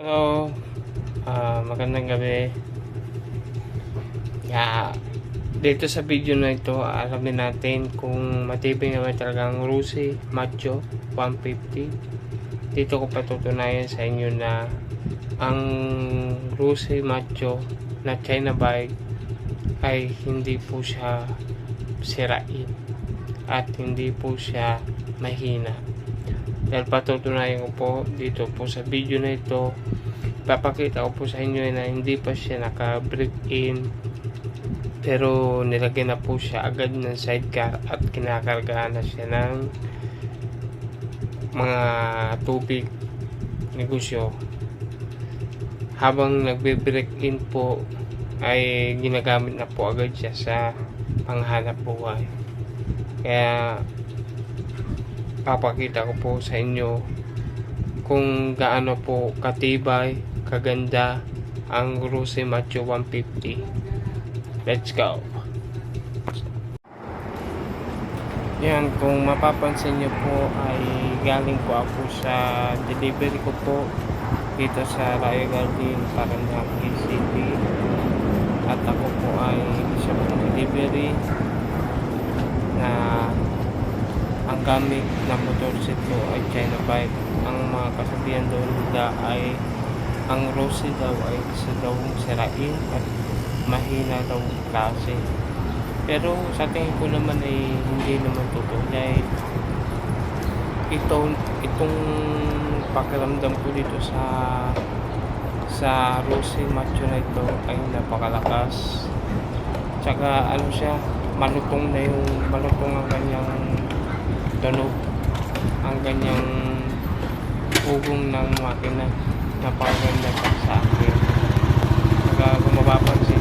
Hello, ah magandang gabi. Yeah, dito sa video na ito, alamin natin kung matibay naman talagang Rusi Macho 150. Dito ko patutunayan sa inyo na ang Rusi Macho na China bike ay hindi po siya sirain at hindi po siya mahina. Dahil patutunayan ko po dito po sa video na ito, papakita ko po sa inyo na hindi pa siya naka-break in pero nilagyan na po siya agad ng sidecar at kinakargahan na siya ng mga tubig negosyo. Habang nagbe-break in po ay ginagamit na po agad siya sa panghanap buhay. Kaya papakita ko po sa inyo kung gaano po katibay, kaganda ang Rose Macho 150. Let's go! Yan, kung mapapansin nyo po ay galing po ako sa delivery ko po dito sa Rayo Garden, Paranaque City. At ako po ay isa pong delivery na gamit na motorsiklo ay China bike. Ang mga kasabihan doon nila ay ang Rose daw ay isa daw sirain at mahina daw klase. Pero sa tingin ko naman ay hindi naman totoo dahil ito, itong pakiramdam ko dito sa sa Rose Macho na ito ay napakalakas. Tsaka ano siya, malutong na yung malutong ang kanyang tunog ang kanyang ugong ng makina napakaganda pa sa akin. Saka kung mapapansin